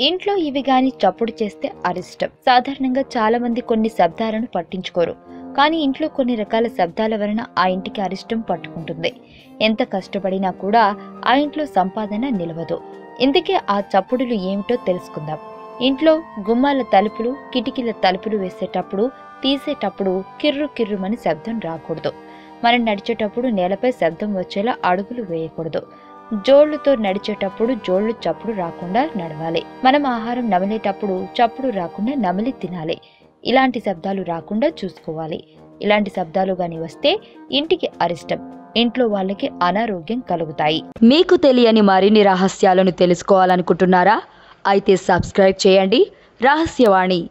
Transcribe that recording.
ఇంట్లో ఇవి గాని చప్పుడు చేస్తే అరిష్టం. సాధారణంగా చాలా మంది కొన్ని శబ్దాలను పట్టించుకోరు. కానీ ఇంట్లో కొన్ని రకాల శబ్దాల వలన ఆ ఇంటికి అరిష్టం పట్టుకుంటుంది. ఎంత కష్టపడినా కూడా ఆ ఇంట్లో సంపాదన నిలవదు. ఇందుకే ఆ చప్పుడులు ఏమిటో తెలుసుకుందాం. ఇంట్లో గుమ్మాల తలుపులు కిటికీల తలుపులు వేసేటప్పుడు తీసేటప్పుడు కిర్రు కిర్రుమని శబ్దం రాకూడదు. మనం నడిచేటప్పుడు నేలపై శబ్దం వచ్చేలా అడుగులు వేయకూడదు. జోళ్ళతో నడిచేటప్పుడు జోళ్ళు చప్పుడు రాకుండా నడవాలి. మనం ఆహారం నమిలేటప్పుడు చప్పుడు రాకుండా నమిలి తినాలి. ఇలాంటి శబ్దాలు రాకుండా చూసుకోవాలి. ఇలాంటి శబ్దాలు గాని వస్తే ఇంటికి అరిష్టం. ఇంట్లో వాళ్ళకి అనారోగ్యం కలుగుతాయి. మీకు తెలియని మరిన్ని రహస్యాలను తెలుసుకోవాలనుకుంటున్నారా? అయితే సబ్స్క్రైబ్ చేయండి. రహస్యవాణి.